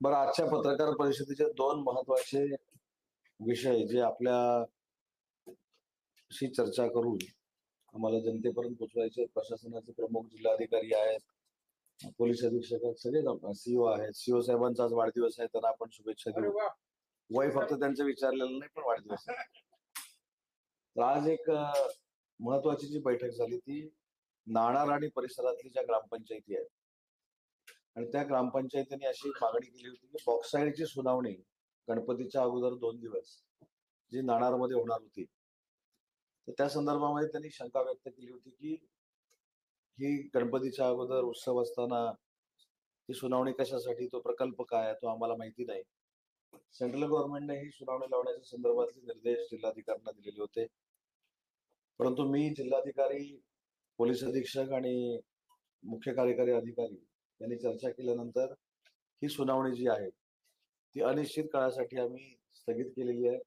बरं आजच्या पत्रकार परिषदेचे दोन महत्त्वाचे विषय जे आपल्या शी चर्चा करून आम्हाला जनतेपर्यंत पोहोचवायचे. प्रशासनाचे प्रमुख जिल्हाधिकारी आहेत पोलीस अधीक्षक आहेत सगळे सीओ आहेत सीओ साहेबांचा आज वाढदिवस आहे त्यांना आपण शुभेच्छा देऊ वय फक्त त्यांचं विचारलेलं नाही पण वाढदिवस. तर आज एक महत्वाची जी बैठक झाली ती नाणार आणि परिसरातली ज्या ग्रामपंचायती आहेत आणि त्या ग्रामपंचायतीने अशी मागणी केली होती की बॉक्साईडची सुनावणी गणपतीच्या अगोदर दोन दिवस जी नाणारमध्ये होणार होती. तर त्या संदर्भामध्ये त्यांनी शंका व्यक्त केली होती की ही गणपतीच्या अगोदर उत्सव असताना ही सुनावणी कशासाठी तो प्रकल्प काय तो आम्हाला माहिती नाही. सेंट्रल गव्हर्नमेंटने ही सुनावणी लावण्याच्या संदर्भातले निर्देश जिल्हाधिकाऱ्यांना दिलेले होते. परंतु मी जिल्हाधिकारी पोलीस अधीक्षक आणि मुख्य कार्यकारी अधिकारी यांनी चर्चा केल्यानंतर ही सुनावणी जी आहे ती अनिश्चित काळासाठी आम्ही स्थगित केलेली आहे.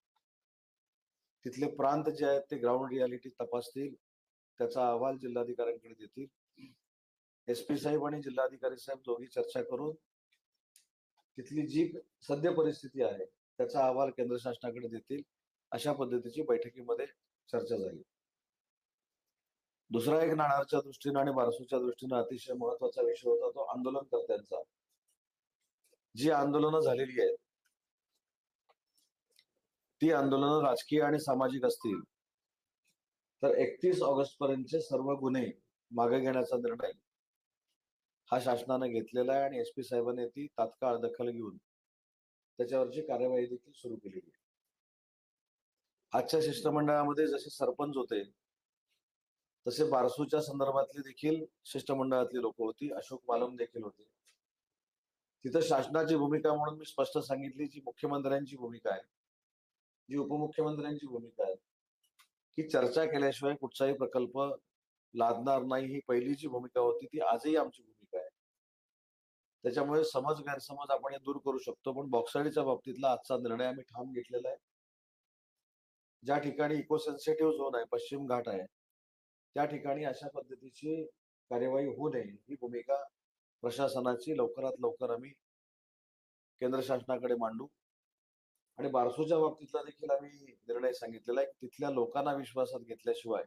तिथले प्रांत जे आहेत ते ग्राउंड रियालिटी तपासतील त्याचा अहवाल जिल्हाधिकाऱ्यांकडे देतील. एस पी साहेब आणि जिल्हाधिकारी साहेब दोघी चर्चा करून तिथली जी सद्य परिस्थिती आहे त्याचा अहवाल केंद्र शासनाकडे देतील अशा पद्धतीची बैठकीमध्ये चर्चा झाली. दुसरा एक नाणारच्या दृष्टीने आणि बारसूच्या दृष्टीने अतिशय महत्त्वाचा विषय होता तो आंदोलनकर्त्यांचा. जी आंदोलनं झालेली आहेत ती आंदोलनं राजकीय आणि सामाजिक असतील तर एकतीस ऑगस्ट पर्यंतचे सर्व गुन्हे मागे घेण्याचा निर्णय हा शासनाने घेतलेला आहे आणि एस पी साहेबांनी ती तात्काळ दखल घेऊन त्याच्यावरची कार्यवाही देखील सुरू केलेली आहे. आजच्या शिष्टमंडळामध्ये जसे सरपंच होते तसे बारसूच्या संदर्भातले देखील शिष्टमंडळातली लोक होती. अशोक मालम देखील होते. तिथं शासनाची भूमिका म्हणून मी स्पष्ट सांगितली जी मुख्यमंत्र्यांची भूमिका आहे. जी उपमुख्यमंत्र्यांची भूमिका आहे. की चर्चा केल्याशिवाय कुठचाही प्रकल्प लादणार नाही ही पहिली जी भूमिका होती ती आजही आमची भूमिका आहे. त्याच्यामुळे समज गैरसमज आपण हे दूर करू शकतो पण बॉक्साईडच्या बाबतीतला आजचा निर्णय आम्ही ठाम घेतलेला आहे. ज्या ठिकाणी इको सेन्सिटिव्ह झोन आहे पश्चिम घाट आहे त्या ठिकाणी अशा पद्धतीची कार्यवाही होऊ नये. ही भूमिका प्रशासनाची लवकरात लवकर आम्ही केंद्र शासनाकडे मांडू. आणि बारसूच्या बाबतीतला देखील आम्ही निर्णय सांगितलेला आहे. तिथल्या लोकांना विश्वासात घेतल्याशिवाय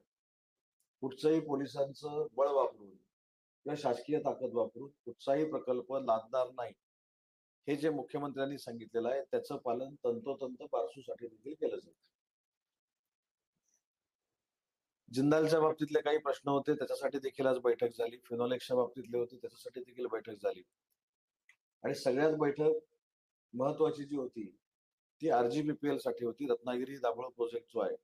कुठचंही पोलिसांचं बळ वापरून किंवा शासकीय ताकद वापरून कुठचाही प्रकल्प लादणार नाही हे जे मुख्यमंत्र्यांनी सांगितलेलं आहे त्याचं पालन तंतोतंत बारसूसाठी देखील केलं जाईल. जिंदालच्या बाबतीतले काही प्रश्न होते त्याच्यासाठी देखील आज बैठक झाली. फिनॉलेक्सच्या बाबतीतले होते त्याच्यासाठी देखील बैठक झाली. आणि सगळ्यात बैठक महत्वाची जी होती ती आरजीबीपीएलसाठी होती. रत्नागिरी दाभोळ प्रोजेक्ट जो आहे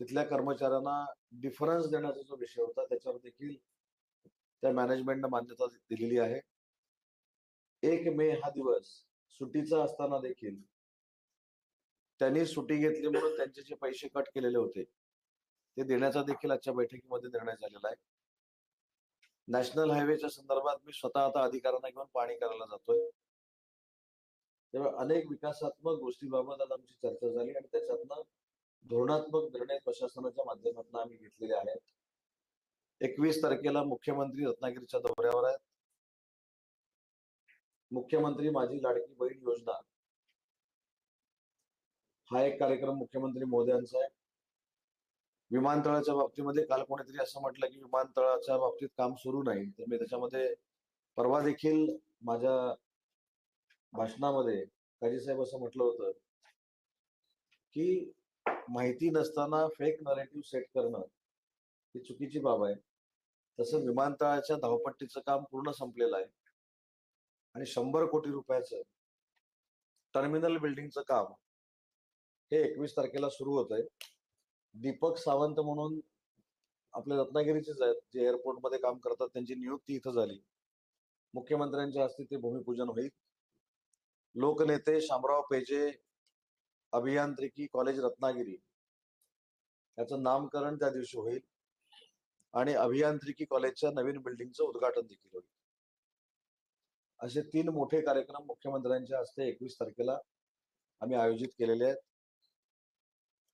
तिथल्या कर्मचाऱ्यांना डिफरन्स देण्याचा जो विषय होता त्याच्यावर देखील त्या मॅनेजमेंटनं मान्यता दिलेली आहे. एक मे हा दिवस सुट्टीचा असताना देखील त्यांनी सुट्टी घेतली म्हणून त्यांचे जे पैसे कट केलेले होते ते देण्याचा देखील आजच्या बैठकीमध्ये निर्णय झालेला आहे. नॅशनल हायवेच्या संदर्भात मी स्वतः आता अधिकाऱ्यांना घेऊन पाणी करायला जातोय. तेव्हा अनेक विकासात्मक गोष्टीबाबत आज आमची चर्चा झाली आणि त्याच्यातनं धोरणात्मक निर्णय प्रशासनाच्या माध्यमातून आम्ही घेतलेले आहेत. एकवीस तारखेला मुख्यमंत्री रत्नागिरीच्या दौऱ्यावर आहेत. मुख्यमंत्री माझी लाडकी बहीण योजना. हा एक कार्यक्रम मुख्यमंत्री मोदयांचा आहे. विमानतळाच्या बाबतीमध्ये काल कोणीतरी असं म्हटलं की विमानतळाच्या बाबतीत काम सुरू नाही तर मी त्याच्यामध्ये परवा देखील माझ्या भाषणामध्ये काजी साहेब असं म्हटलं होतं की माहिती नसताना फेक नरेटिव्ह सेट करणं ही चुकीची बाब आहे. तसं विमानतळाच्या धावपट्टीचं काम पूर्ण संपलेलं आहे. आणि शंभर कोटी रुपयाचं टर्मिनल बिल्डिंगचं काम हे एकवीस तारखेला सुरू होत आहे दीपक सावंत म्हणून आपले रत्नागिरीचेच आहेत. जे एअरपोर्टमध्ये काम करतात त्यांची नियुक्ती इथं झाली. मुख्यमंत्र्यांच्या हस्ते ते भूमिपूजन होईल. लोकनेते शामराव पेजे अभियांत्रिकी कॉलेज रत्नागिरी. याचं नामकरण त्या दिवशी होईल. आणि अभियांत्रिकी कॉलेजच्या नवीन बिल्डिंगचं उद्घाटन देखील होईल. असे तीन मोठे कार्यक्रम मुख्यमंत्र्यांच्या हस्ते एकवीस तारखेला आम्ही आयोजित केलेले आहेत.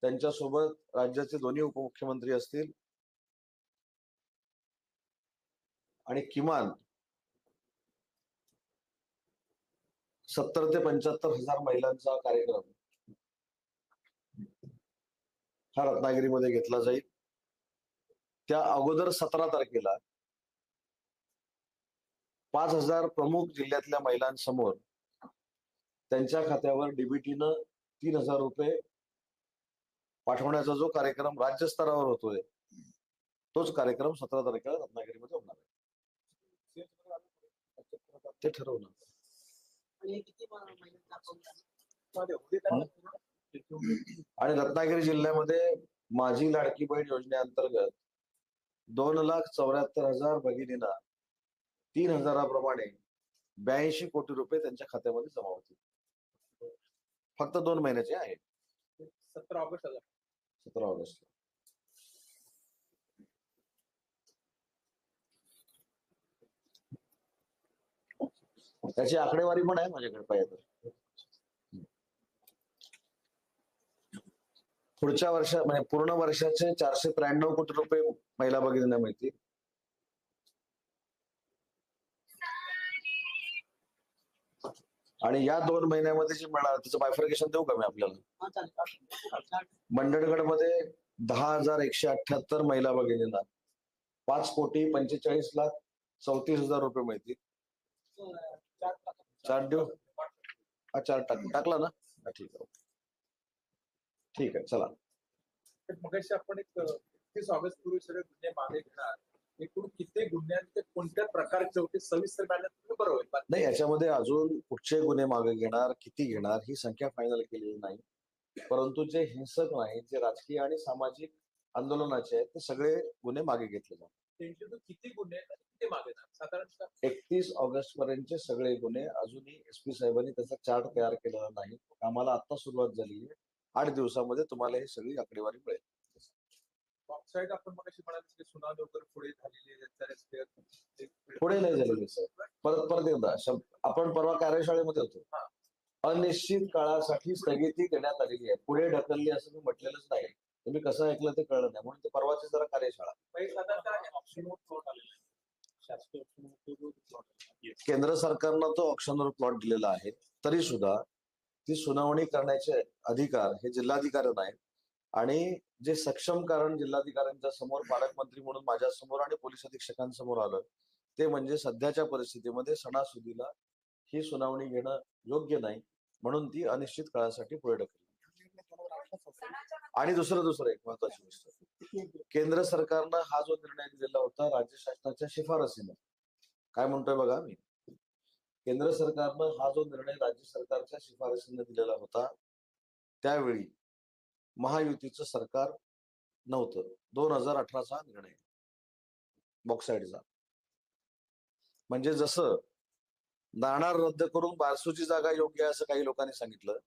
त्यांच्यासोबत राज्याचे दोन्ही उपमुख्यमंत्री असतील. आणि किमान सत्तर ते पंच्याहत्तर हजार महिलांचा कार्यक्रम हा रत्नागिरीमध्ये घेतला जाईल. त्या अगोदर सतरा तारखेला पाच हजार प्रमुख जिल्ह्यातल्या महिलांसमोर त्यांच्या खात्यावर डीबीटीनं तीन हजार रुपये पाठवण्याचा जो कार्यक्रम राज्यस्तरावर होतोय तोच कार्यक्रम सतरा तारखेला रत्नागिरीमध्ये होणार आहे. ते ठरवणार. आणि रत्नागिरी जिल्ह्यामध्ये माझी लाडकी बहीण योजनेअंतर्गत दोन लाख चौऱ्याहत्तर हजार भगिनींना तीन हजाराप्रमाणे ब्याऐंशी कोटी रुपये त्यांच्या खात्यामध्ये जमा होतील. फक्त दोन महिन्याचे आहे. सतरा ऑगस्ट सतरा त्याची आकडेवारी पण आहे माझ्याकडे पाहिजे तर. पुढच्या वर्षा म्हणजे पूर्ण वर्षाचे चारशे त्र्याण्णव कोटी रुपये महिला भगिनींना मिळतील. आणि या दोन महिन्यामध्ये जे मिळणार त्याचं बायफर्केशन देऊ का मी आपल्याला? हा मंडणगडमध्ये दहा हजार एकशे अठ्याहत्तर महिला भगिनींना पाच कोटी पंचेचाळीस लाख चौतीस हजार रुपये मिळतील. चार देऊ? हा चार टाक. टाकला ना? ठीक आहे. ठीक आहे चला. मगाशी आपण एक एकतीस ऑगस्ट पूर्वी सगळे गुन्हे मागे घेणार. एकूण किती गुन्ह्यांचे कोणत्या प्रकारचे होते सविस्तर मॅनर बरं होईल. नाही याच्यामध्ये अजून कुठचे गुन्हे मागे घेणार किती घेणार ही संख्या फायनल केलेली नाही. परंतु जे हिंसक नाही जे राजकीय आणि सामाजिक आंदोलनाचे आहेत ते सगळे गुन्हे मागे घेतले जातात. त्यांचे किती गुन्हे किती मागे साधारणतः एकतीस ऑगस्ट पर्यंतचे सगळे गुन्हे अजूनही एस पी साहेबांनी त्याचा चार्ट तयार केलेला नाही. आम्हाला आता सुरुवात झाली आहे. आठ दिवसामध्ये तुम्हाला ही सगळी आकडेवारी मिळेल. बॉक्साईड आपण मगाशी म्हणाले की सुनावणी वगैरे पुढे झालेली आहे पुढे नाही झालेली सर परत परत एकदा आपण परवा कार्यशाळेमध्ये होतो. अनिश्चित काळासाठी स्थगिती देण्यात आलेली आहे. पुढे ढकलली असं मी म्हटलेलंच नाही. तुम्ही कसं ऐकलं ते कळलं नाही. म्हणून ते परवाची जरा कार्यशाळा. आहे. केंद्र सरकारनं तो ऑप्शनवर प्लॉट दिलेला आहे. तरी सुद्धा ती सुनावणी करण्याचे अधिकार हे जिल्हाधिकाऱ्यांना आहेत आणि जे सक्षम कारण जिल्हाधिकाऱ्यांच्या समोर पालकमंत्री म्हणून माझ्यासमोर आणि पोलीस अधीक्षकांसमोर आलं ते म्हणजे सध्याच्या परिस्थितीमध्ये सणासुदीला ही सुनावणी घेणं योग्य नाही म्हणून ती अनिश्चित काळासाठी पुढे ढकलली. आणि दुसरं दुसरं एक महत्वाची गोष्ट. केंद्र सरकारनं हा जो निर्णय दिलेला होता राज्य शासनाच्या शिफारसीनं. काय म्हणतोय बघा मी? केंद्र सरकारनं हा जो निर्णय राज्य सरकारच्या शिफारसीने दिलेला होता त्यावेळी महायुतीचं सरकार नव्हतं. दोन हजार अठराचा निर्णय. बॉक्साईडचा. म्हणजे जसं नाणार रद्द करून बारसूची जागा योग्य आहे असं काही लोकांनी सांगितलं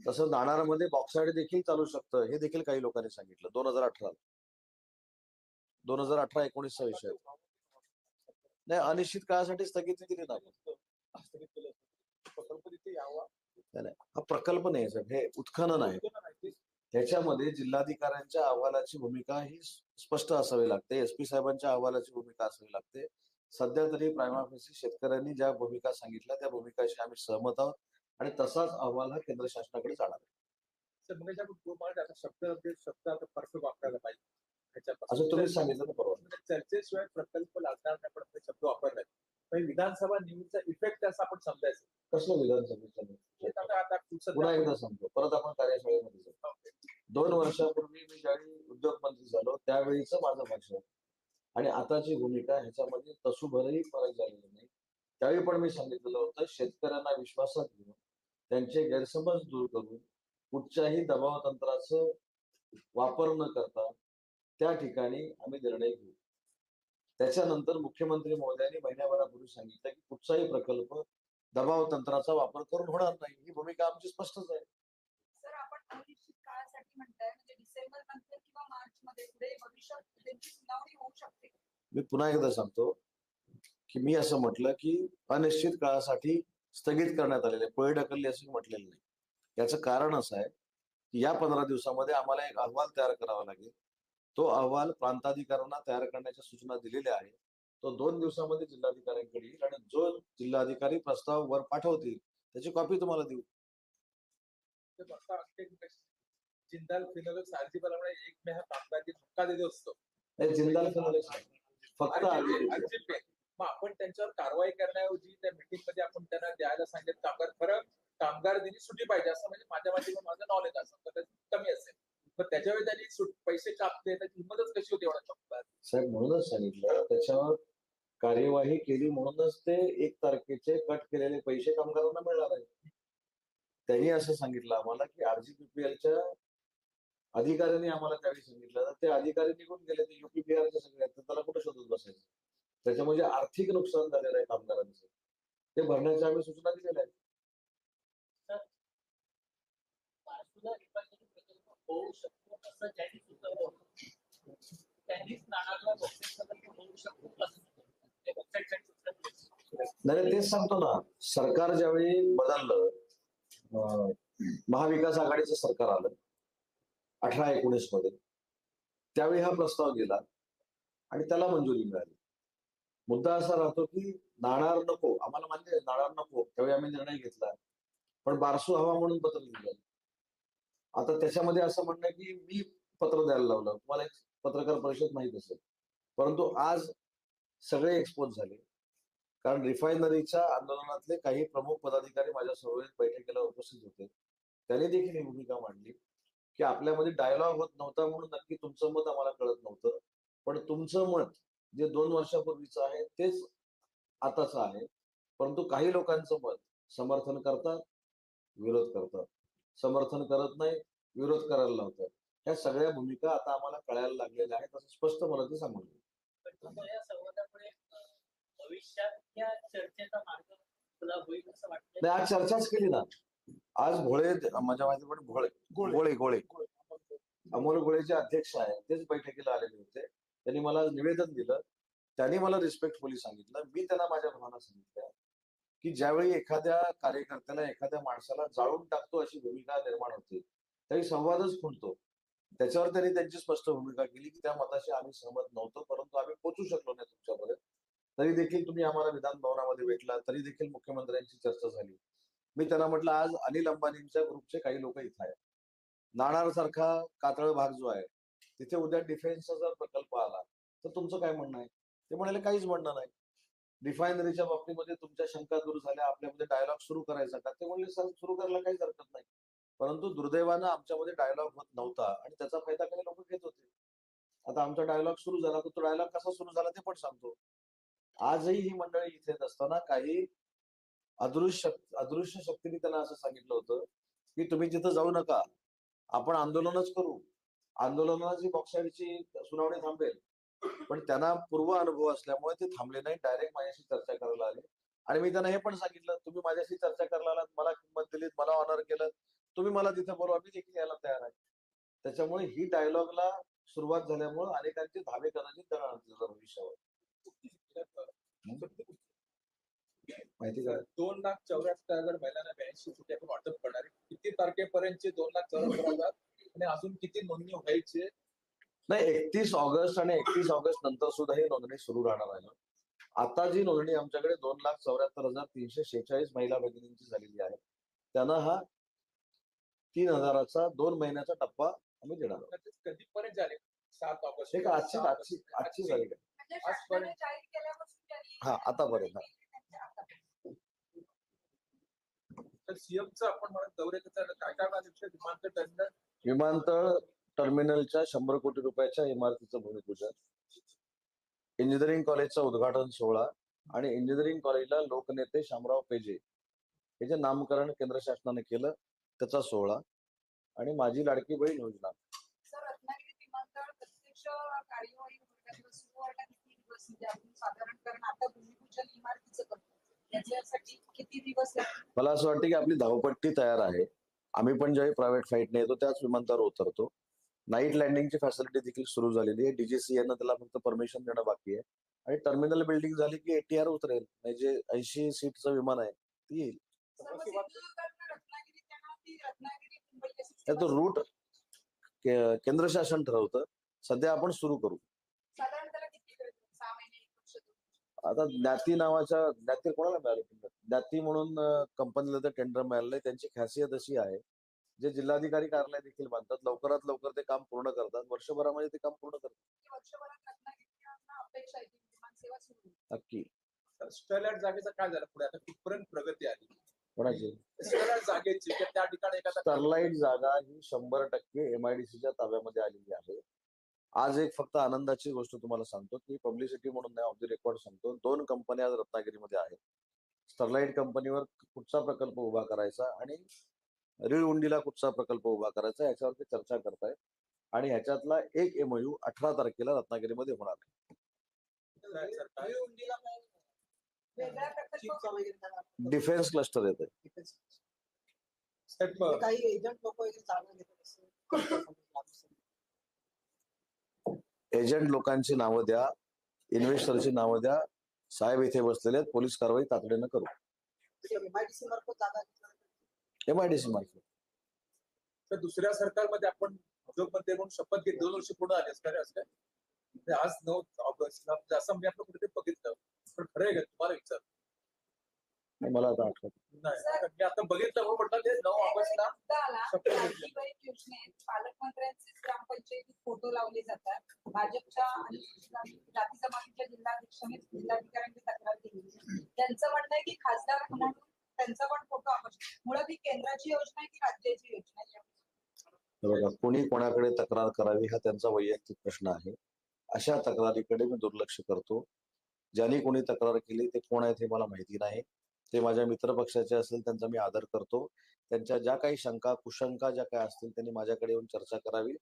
तसं नाणारमध्ये बॉक्साईड देखील चालू शकतं हे देखील काही लोकांनी सांगितलं दोन हजार अठरा. दोन हजार अठरा एकोणीसचा विषय नाही अनिश्चित काळासाठी स्थगिती दिली ना आपण. स्थगित प्रकल्प नाही, हा प्रकल्प नाही साहेब हे उत्खनन आहे. माहिती? त्याच्यामध्ये जिल्हाधिकाऱ्यांच्या अहवालाची भूमिका ही स्पष्ट असावी लागते. एस पी साहेबांच्या अहवालाची भूमिका असावी लागते. सध्या तरी प्रायमाफेसी शेतकऱ्यांनी ज्या भूमिका सांगितल्या त्या भूमिकाशी आम्ही सहमत आहोत आणि तसाच अहवाल हा केंद्र शासनाकडे जाणार आहे. असं तुम्ही सांगितलं ना म्हणजे चर्चेशिवाय प्रकल्प लागणार नाही पण ते शब्द वापरलाय पण विधानसभा निवडीचा इफेक्ट असं आपण समजायचं. कसलं विधानसभेचं पुन्हा एकदा सांगतो. परत आपण कार्यशाळेमध्ये दोन वर्षापूर्वी मी ज्यावेळी उद्योग मंत्री झालो त्यावेळीच माझं भाषण आणि आताची भूमिका ह्याच्यामध्ये तसूभरही फरक झालेला नाही. त्यावेळी पण मी सांगितलेलं होतं शेतकऱ्यांना विश्वासात घेऊन त्यांचे गैरसमज दूर करून कुठच्याही दबाव तंत्राचं वापर न करता त्या ठिकाणी आम्ही निर्णय घेऊ. त्याच्यानंतर मुख्यमंत्री महोदयांनी महिन्याभरापूर्वी सांगितलं की कुठचाही प्रकल्प दबाव तंत्राचा वापर करून होणार नाही. ही भूमिका आमची स्पष्टच आहे. सर आपण अनिश्चित काळासाठी म्हणताय म्हणजे डिसेंबर नंतर किंवा मार्च मध्ये पुढे भविष्यात त्यांची सुनावणी होऊ शकते. मी पुन्हा एकदा सांगतो की मी असं म्हटलं की अनिश्चित काळासाठी स्थगित करण्यात आलेले पुढे ढकलली असं म्हटलेलं नाही. याचं कारण असं आहे की या पंधरा दिवसामध्ये आम्हाला एक अहवाल तयार करावा लागेल. तो अहवाल प्रांताधिकाऱ्यांना तयार करण्याच्या सूचना दिलेल्या आहेत. तो दोन दिवसामध्ये जिल्हाधिकाऱ्यांकडे येईल आणि जो जिल्हाधिकारी प्रस्ताव वर पाठवतील त्याची कॉपी तुम्हाला देऊ. जिंदाल फिनोलेक्स एक मे हा कामगार धक्का देत असतो. जिंदाल फिनोलेक्स फक्त. मग आपण त्यांच्यावर कारवाई करण्याऐवजी त्या मीटिंगमध्ये आपण त्यांना द्यायला सांगितलं कामगार खरं कामगार दिनी सुटी पाहिजे. असं म्हणजे माझ्या माहिती माझं नॉलेज असं कदाचित कमी असेल. पण त्याच्यावेळी त्यांनी पैसे कापते त्याची हिंमतच कशी होती एवढा कामगार साहेब म्हणूनच सांगितलं त्याच्यावर कार्यवाही केली म्हणूनच ते एक तारखेचे कट केलेले पैसे कामगारांना मिळणार आहेत त्यांनी असं सांगितलं आम्हाला की आरजीपीपीएलच्या अधिकाऱ्यांनी आम्हाला त्यावेळी सांगितलं तर ते अधिकारी निघून गेले ते युपीपीआरचे सगळे त्याला कुठे शोधत बसायचं? त्याच्या म्हणजे आर्थिक नुकसान झालेलं आहे कामगारांचं ते भरण्याच्या आम्ही सूचना दिलेल्या आहेत. होऊ शकतो असं ज्यांनी सुचवलं होतं नाही तेच सांगतो ना. सरकार ज्यावेळी बदललं महाविकास आघाडीचं सरकार आलं अठरा एकोणीसमध्ये त्यावेळी हा प्रस्ताव गेला आणि त्याला मंजुरी मिळाली. मुद्दा असा राहतो की नाणार नको आम्हाला मान्य आहे नाणार नको त्यावेळी आम्ही निर्णय घेतला. पण बारसू हवा म्हणून पत्र लिहिलं आता त्याच्यामध्ये असं म्हणणं की मी पत्र द्यायला लावलं. तुम्हाला एक पत्रकार परिषद माहीत असेल. परंतु आज सगळे एक्सपोज झाले. कारण रिफायनरीच्या आंदोलनातले काही प्रमुख पदाधिकारी माझ्या सरोवरीत बैठकीला उपस्थित होते. त्यांनी देखील ही भूमिका मांडली की आपल्यामध्ये डायलॉग होत नव्हता म्हणून नक्की तुमचं मत आम्हाला कळत नव्हतं. पण तुमचं मत जे दोन वर्षापूर्वीचं आहे तेच आताचं आहे. परंतु काही लोकांचं मत समर्थन करतात विरोध करतात. समर्थन करत नाही विरोध करायला लावतात. ह्या सगळ्या भूमिका आता आम्हाला कळायला लागलेल्या आहेत असं स्पष्ट मला ते सांगून दिलं. पण तुम्हाला या संवादामुळे अं, भविष्यात या चर्चेचा मार्ग खुला होईल असं वाटतं नाही आज चर्चाच केली ना. आज भोळे माझ्या माहितीप्रमाणे भोळे गोळे. गोळे अमोल गोळे. जे अध्यक्ष आहे. तेच बैठकीला आलेले होते. त्यांनी मला निवेदन दिलं. त्यांनी मला रिस्पेक्टफुली सांगितलं. मी त्यांना माझ्या भावना सांगितल्या की ज्यावेळी एखाद्या कार्यकर्त्याला एखाद्या माणसाला जाळून टाकतो अशी भूमिका निर्माण होते त्यावेळी संवादच खुंटतो त्याच्यावर त्यांनी त्यांची स्पष्ट भूमिका केली की त्या मताशी आम्ही सहमत नव्हतो परंतु आम्ही पोचू शकलो नाही तुमच्यापर्यंत तरी देखील तुम्ही आम्हाला विधान भवनामध्ये भेटला तरी देखील मुख्यमंत्र्यांची चर्चा झाली. मी त्यांना म्हटलं आज अनिल अंबानींच्या ग्रुपचे काही लोक इथं आहेत. नाणार सारखा कातळ भाग जो आहे तिथे उद्या डिफेन्सचा जर प्रकल्प आला तर तुमचं काय म्हणणं आहे? ते म्हणाले काहीच म्हणणं नाही. रिफायनरीच्या बाबतीमध्ये तुमच्या शंका दूर झाल्या आपल्यामध्ये डायलॉग सुरू करायचा का? ते म्हणले सर सुरू करायला काहीच हरकत नाही. परंतु दुर्दैवानं आमच्यामध्ये डायलॉग होत नव्हता आणि त्याचा फायदा काही लोक घेत होते. आता आमचा डायलॉग सुरू झाला तर तो डायलॉग कसा सुरू झाला ते पण सांगतो. आजही ही मंडळी इथे असताना काही अदृश्य अदृश्य शक्तीने त्यांना असं सांगितलं होतं की तुम्ही तिथं जाऊ नका आपण आंदोलनच करू. आंदोलनाची बॉक्साईडची सुनावणी थांबेल. पण त्यांना पूर्व अनुभव असल्यामुळे ते थांबले नाही डायरेक्ट माझ्याशी चर्चा करायला आले. आणि मी त्यांना हे पण सांगितलं तुम्ही माझ्याशी चर्चा करायला आलात मला किंमत दिलीत मला ऑनर केलं तुम्ही मला तिथे बोलवा मी देखील यायला तयार आहे. त्याच्यामुळे ही डायलॉगला सुरुवात झाल्यामुळे अनेकांचे धावे आणतील भविष्यावर. माहिती का? दोन लाख चौऱ्याहत्तर हजार महिलांना ब्याऐंशी कोटी आपण वाटप करणार आहे. किती तारखेपर्यंतचे दोन लाख चौऱ्याहत्तर हजार? आणि अजून किती नोंदणी व्हायचे? नाही एकतीस ऑगस्ट आणि एकतीस ऑगस्ट नंतर सुद्धा ही नोंदणी सुरू राहणार आहे. आता जी नोंदणी आमच्याकडे दोन लाख चौऱ्याहत्तर हजार तीनशे शेहेचाळीस महिला भगिनींची झालेली आहे. त्यांना हा तीन हजाराचा दोन महिन्याचा टप्पा आम्ही देणार आहोत. कधीपर्यंत झाले. सात ऑगस्ट हे का आजची आजची आजची झाली का? म्हणजे हा, आतापर्यंत. तर सीएमचं आपण म्हणत दौरे कसं काय काय माझ्या विमानतळ टर्मिनल विमानतळ टर्मिनलच्या शंभर कोटी रुपयाच्या इमारतीचं भूमिपूजन. इंजिनिअरिंग कॉलेजचा उद्घाटन सोहळा आणि इंजिनिअरिंग कॉलेजला लोकनेते शामराव पेजे. हे जे नामकरण केंद्र शासनाने केलं त्याचा सोहळा आणि माझी लाडकी बहीण योजना. म्हणजे? मला असं वाटतं की आपली धावपट्टी तयार आहे. आम्ही पण ज्यावेळी प्रायव्हेट फ्लाईटने येतो त्याच विमानतळावर उतरतो. नाईट लँडिंगची फॅसिलिटी देखील सुरू झालेली आहे. डीजीसीएनं त्याला फक्त परमिशन देणं बाकी आहे. आणि टर्मिनल बिल्डिंग झाली की एटीआर उतरेल. म्हणजे ऐंशी सीटचं विमान आहे ती येईल. त्यांना ती रत्नागिरी मुंबई अशी तर तो सेवा रूट केंद्र शासन ठरवतं. सध्या आपण सुरू करू. साधारण त्याला किती वेळ लागतो? सहा महिने एक वर्ष दोन वर्ष? आता ज्ञाती नावाच्या ज्ञाती कोणाला मिळालं? ज्ञाती म्हणून कंपनीला ते टेंडर मिळालेलं आहे. त्यांची खासियत अशी आहे जे जिल्हाधिकारी कार्यालय देखील बांधतात लवकरात लवकर ते काम पूर्ण करतात. वर्षभरामध्ये ते काम पूर्ण करतात. नक्की. जागेचं काय झालं पुढे? आता कुठपर्यंत प्रगती आली. कोणाची? जागेची त्या ठिकाणी स्टरलाइट जागा ही शंभर टक्के एमआयडीसीच्या ताब्यामध्ये आलेली आहे. आज एक फक्त आनंदाची गोष्ट तुम्हाला सांगतो की पब्लिसिटी म्हणून नाही ऑफ द रेकॉर्ड सांगतो दोन कंपन्या आज रत्नागिरीमध्ये आहेत. स्टरलाइट कंपनीवर कुठचा प्रकल्प उभा करायचा आणि रीळ उंडीला कुठचा प्रकल्प उभा करायचा याच्यावरती चर्चा करतायत आणि ह्याच्यातला एक एमओयू अठरा तारखेला रत्नागिरीमध्ये होणार आहे. डिफेन्स क्लस्टर येत काही एजंट लोक एजंट लोकांची नावं द्या इन्व्हेस्टरची नावं द्या साहेब इथे बसलेले आहेत पोलीस कारवाई तातडीनं करू. एमआयडीसी मार्फत एमआयडीसी मार्फत. तर दुसऱ्या सरकारमध्ये आपण उद्योगमंत्री म्हणून शपथ घेत दोन वर्ष पूर्ण आले असणार असं काय? म्हणजे आज नऊ ऑगस्टला म्हणजे असं मी आपलं कुठे बघितलं. पण खरं आहे का? तुम्हाला विचार मला आता आठवत नाही. कारण मी आता बघितलं म्हणून म्हटलं ते नऊ ऑगस्टला शपथ घेतली. पालकमंत्र्यांचे ग्रामपंचायतीत फोटो लावले जातात भाजपच्या अनुसूचित आणि जाती जमातीच्या जिल्हाध्यक्षांनी जिल्हाधिकाऱ्यांनी तक्रार केली. त्यांचं म्हणणं आहे की खासदार म्हणून त्यांचा पण फोटो आवश्यक मुळात ही केंद्राची योजना आहे की राज्याची योजना आहे? हे बघा कोणी कोणाकडे तक्रार करावी हा त्यांचा वैयक्तिक प्रश्न आहे. अशा तक्रारीकडे मी दुर्लक्ष करतो. ज्यांनी कोणी तक्रार केली ते कोण आहेत हे मला माहिती नाही. ते माझ्या मित्र पक्षाचे असेल त्यांचा मी आदर करतो. त्यांच्या ज्या काही शंका कुशंका ज्या काही असतील त्यांनी माझ्याकडे येऊन चर्चा करावी.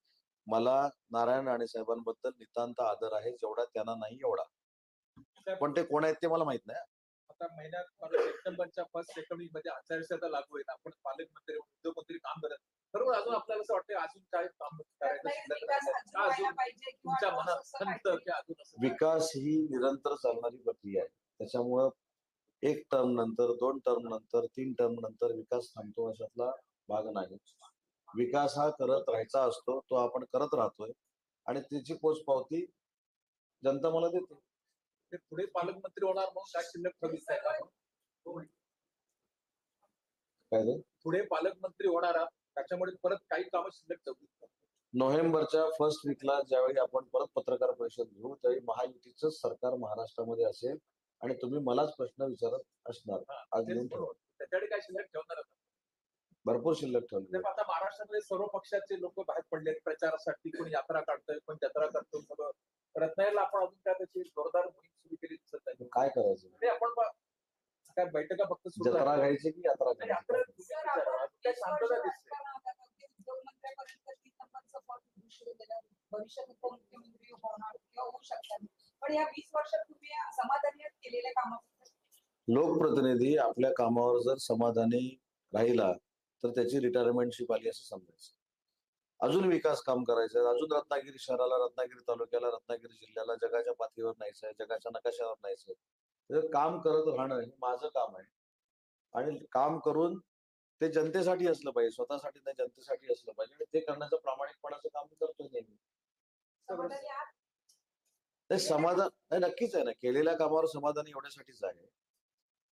मला नारायण राणे साहेबांबद्दल नितांत आदर आहे जेवढा त्यांना नाही एवढा. पण ते कोण आहेत ते मला माहीत नाही आता महिन्यात सप्टेंबरच्या फर्स्ट सेकंडमध्ये आचारसंहिता लागू आहे आपण पालकमंत्री उद्योगमंत्री काम करत बरोबर अजून आपल्याला असं वाटतं अजून काय? अजून तुमच्या मनात खंत. की असं विकास ही निरंतर चालणारी प्रक्रिया आहे त्याच्यामुळं एक टर्म नंतर दोन टर्म नंतर तीन टर्म नंतर विकास थांबतो अशातला भाग नाही विकास हा करत राहायचा असतो तो आपण करत राहतोय आणि त्याची पोचपावती जनता मला देते ते पुढे पालकमंत्री होणार म्हणून काय शिल्लक आहे का आपण? काय ते पुढे पालकमंत्री होणार आहात त्याच्यामुळे परत काही कामं शिल्लक ठेवली नोव्हेंबरच्या फर्स्ट वीकला ज्यावेळी आपण परत पत्रकार परिषद घेऊ त्यावेळी महायुतीचं सरकार महाराष्ट्रामध्ये असेल आणि तुम्ही मलाच प्रश्न विचारत असणार. आज ठेवा. त्याच्याकडे काय शिल्लक ठेवणार? भरपूर शिल्लक ठेवली. तर आता महाराष्ट्रामध्ये सर्व पक्षाचे लोक बाहेर पडले प्रचारासाठी कोणी यात्रा काढतोय कोणी जत्रा करतोय सगळं. रत्नागिरीला आपण अजून काय त्याची जोरदार मोहीम सुरू केली दिसत नाही. काय करायचं? आपण काय बैठका फक्त सुरू जत्रा. घ्यायची की यात्रा नाही, यात्रा घ्यायची? तुम्ही सर, विचारा. आपण अजून काय वीस शांतता वर्ष दिसते. राजकारण हातात अगदी उद्योगमंत्र्यापर्यंत तीन नंबरचं पद घोषित केलं. भविष्यात उपमुख्यमंत्री होणार किंवा होऊ शकतात पण या वीस वर्षात तुम्ही समाधानी आहात केलेल्या कामाबद्दल? लोकप्रतिनिधी आपल्या कामावर जर समाधानी राहिला तर त्याची रिटायरमेंटशिप आली असं समजायचं. अजून विकास काम करायचं अजून रत्नागिरी शहराला रत्नागिरी तालुक्याला रत्नागिरी जिल्ह्याला जगाच्या पातळीवर न्यायचं आहे जगाच्या नकाशावर न्यायचं आहे. काम करत राहणं हे माझं काम आहे. आणि काम करून ते जनतेसाठी असलं पाहिजे स्वतःसाठी नाही जनतेसाठी असलं पाहिजे. आणि ते करण्याचं प्रामाणिकपणाचं काम करतोय नेहमी. समाधानी आहात? ते समाधान नाही नक्कीच आहे ना. केलेल्या कामावर समाधान एवढ्यासाठीच आहे.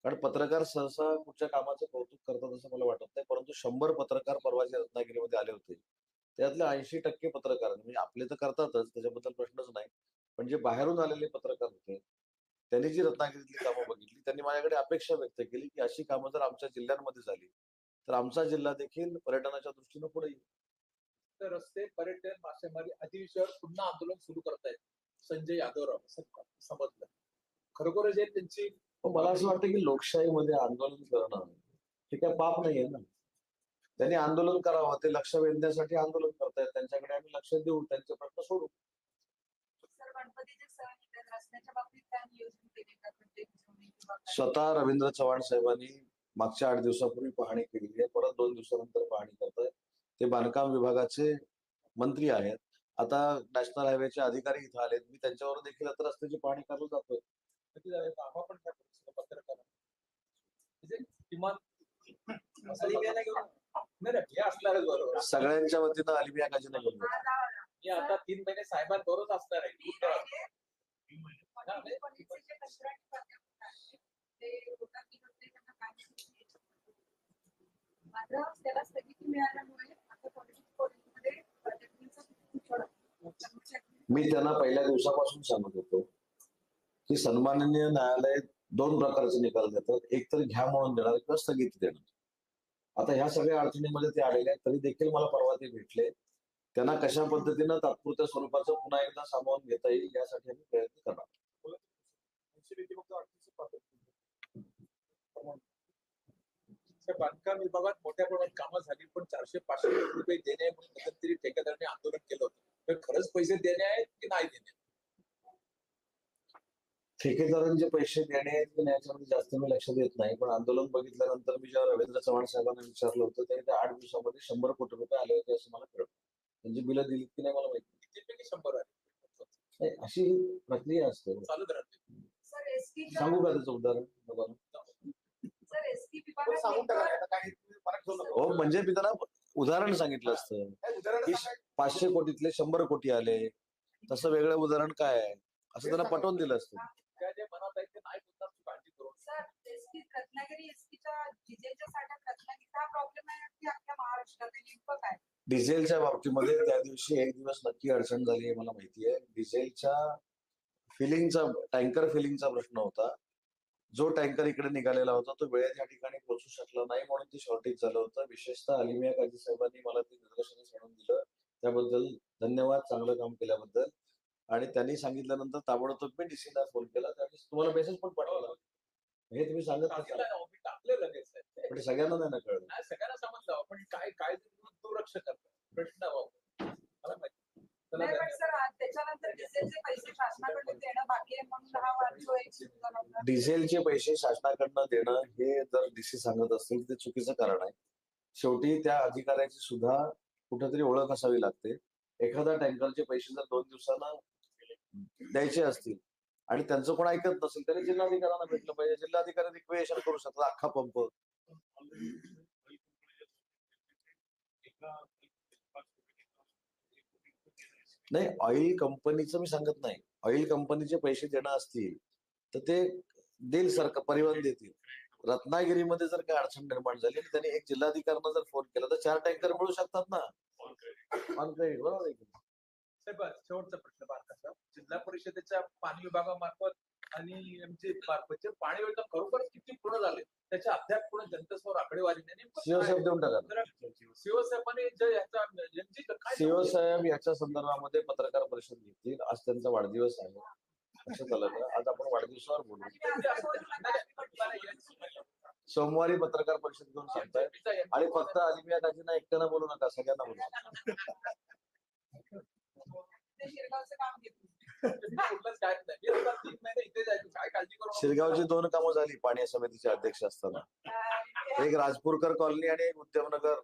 कारण पत्रकार सहसा कुठच्या कामाचं कौतुक करतात असं मला वाटत नाही. परंतु शंभर पत्रकार परवा जे रत्नागिरीमध्ये आले होते. त्यातले ऐंशी टक्के पत्रकार म्हणजे आपले तर करतातच त्याच्याबद्दल प्रश्नच नाही. पण जे बाहेरून आलेले पत्रकार होते त्यांनी जी रत्नागिरीतली कामं बघितली त्यांनी माझ्याकडे अपेक्षा व्यक्त केली की अशी कामं जर आमच्या जिल्ह्यांमध्ये झाली तर आमचा जिल्हा देखील पर्यटनाच्या दृष्टीनं पुढे येईल. तर रस्ते पर्यटन मासेमारी विषयावर पुन्हा आंदोलन सुरू करतायत संजय यादवराव समजलं. खरोखर जे त्यांची पण मला असं वाटतं की लोकशाहीमध्ये आंदोलन करणं हे काय पाप नाहीये ना. त्यांनी आंदोलन करावं ते लक्ष वेधण्यासाठी आंदोलन करतायत त्यांच्याकडे आम्ही लक्ष देऊ त्यांचे प्रश्न सोडू सर गणपतीचे सण येतात रस्त्याच्या बाबतीत काय नियोजन केले का प्रत्येक झोनी किंवा काय? स्वतः रवींद्र चव्हाण साहेबांनी मागच्या आठ दिवसापूर्वी पाहणी केलेली आहे. परत दोन दिवसानंतर पाहणी करतायत ते बांधकाम विभागाचे मंत्री आहेत. आता नॅशनल हायवेचे अधिकारी इथं आलेत. मी त्यांच्यावर देखील आता रस्त्याची पाहणी करायला जातोय. सगळ्यांच्या वतीनं अलिबिया गाजीने घेऊन मी आता तीन महिने साहेबांबरोबर असणार आहे मी कुठं? पाहिले, पनवेलचे जे कंत्राटी प्राध्यापक आहेत, ते होता की नव्हते त्यांना काय मात्र त्याला स्थगिती मिळाल्यामुळे आता कॉलेज कॉलेजमध्ये ऍडमिनचा खूप थोडा मी त्यांना पहिल्या दिवसापासून सांगत होतो की सन्माननीय न्यायालय दोन प्रकारचे निकाल देतात. एक तर घ्या म्हणून देणार किंवा स्थगिती देणार. आता ह्या सगळ्या अडचणीमध्ये ते आलेले आहेत तरी देखील मला परवा ते भेटले. त्यांना कशा पद्धतीनं तात्पुरत्या स्वरूपाचं पुन्हा एकदा सामावून घेता येईल यासाठी आम्ही प्रयत्न करणार बांधकाम विभागात मोठ्या प्रमाणात कामं झाली पण चारशे पाचशे रुपये देणे म्हणून मध्यंतरी ठेकेदारांनी आंदोलन केलं होतं. तर खरंच पैसे देणे आहेत की नाही देणे ठेकेदारांचे पैसे देणे आहेत की नाही याच्यामध्ये जास्त मी लक्ष देत नाही. पण आंदोलन बघितल्यानंतर मी जेव्हा रवींद्र चव्हाण साहेबांना विचारलं होतं त्याने त्या आठ दिवसामध्ये शंभर कोटी रुपये आले होते असं मला कळलं. त्यांची बिलं दिली की नाही मला माहिती नाही. कितीपैकी शंभर नाही, अशी प्रक्रिया असते. सांगू का त्याचं उदाहरण? नका. हो म्हणजे मी त्यांना उदाहरण सांगितलं असतं. की. पाचशे कोटीतले शंभर कोटी आले. तसं वेगळं उदाहरण काय आहे? असं त्यांना पटवून दिलं असतं. डिझेलच्या हा बाबतीमध्ये त्या दिवशी एक दिवस नक्की अडचण झाली हे मला माहिती आहे. डिझेलच्या फिलिंगचा टँकर फिलिंगचा प्रश्न होता. जो टँकर इकडे निघालेला होता तो वेळेत या ठिकाणी पोहोचू शकला नाही म्हणून ते शॉर्टेज झालं होतं. विशेषतः अलिमिया काजी साहेबांनी मला ते निदर्शनास आणून दिलं. त्याबद्दल धन्यवाद चांगलं काम केल्याबद्दल. आणि त्यांनी सांगितल्यानंतर ताबडतोब मी डीसीला फोन केला. त्यावेळी तुम्हाला मेसेज पण पाठवला हे तुम्ही सांगत टाकलं मी टाकलं लगेच. पण ते सगळ्यांना नाही ना कळलं. नाही सगळ्यांना समजलं आपण काय काय दुर्लक्ष करतो प्रश्न. मला माहिती. आज त्याच्यानंतर डिझेलचे पैसे शासनाकडे देणं बाकी आहे म्हणून हा वाद जो एक. डिझेलचे पैसे शासनाकडनं देणं हे जर डीसी सांगत असतील ते चुकीचं कारण आहे. शेवटी त्या अधिकाऱ्याची सुद्धा कुठेतरी ओळख असावी लागते. एखादा टँकरचे पैसे जर दोन दिवसांना द्यायचे असतील आणि त्यांचं कोण ऐकत नसेल तरी जिल्हाधिकाऱ्यांना भेटलं पाहिजे. जिल्हाधिकारी रिक्वेशन करू शकतात अख्खा पंप. नाही ऑइल कंपनीचं मी सांगत नाही. ऑइल कंपनीचे पैसे देणं असतील तर ते देईल सरकार परिवहन देतील. रत्नागिरीमध्ये जर काय अडचण निर्माण झाली आणि त्यांनी एक जिल्हाधिकाऱ्यांना जर फोन केला तर चार टँकर मिळू शकतात ना? बरोबर आहे शेवटचा प्रश्न बारकाचा जिल्हा परिषदेच्या पाणी विभागामार्फत आणि एमचे मार्फत जे पाणी योजना खरोखर किती पूर्ण झाले त्याच्या अद्याप पूर्ण जनतेसमोर आकडेवारी शिवसाहेबांनी शिवसाहेब याच्या संदर्भामध्ये पत्रकार परिषद घेतील. आज त्यांचा वाढदिवस आहे. लक्षात झालं आज आपण वाढदिवसावर बोलू. सोमवारी पत्रकार परिषद घेऊन सांगताय. आणि फक्त अलिमिया काजींना एकट्यानं बोलू नका सगळ्यांना बोलू शिरगावची दोन कामं झाली पाणी समितीचे अध्यक्ष असताना. एक राजपूरकर कॉलनी आणि उद्यमनगर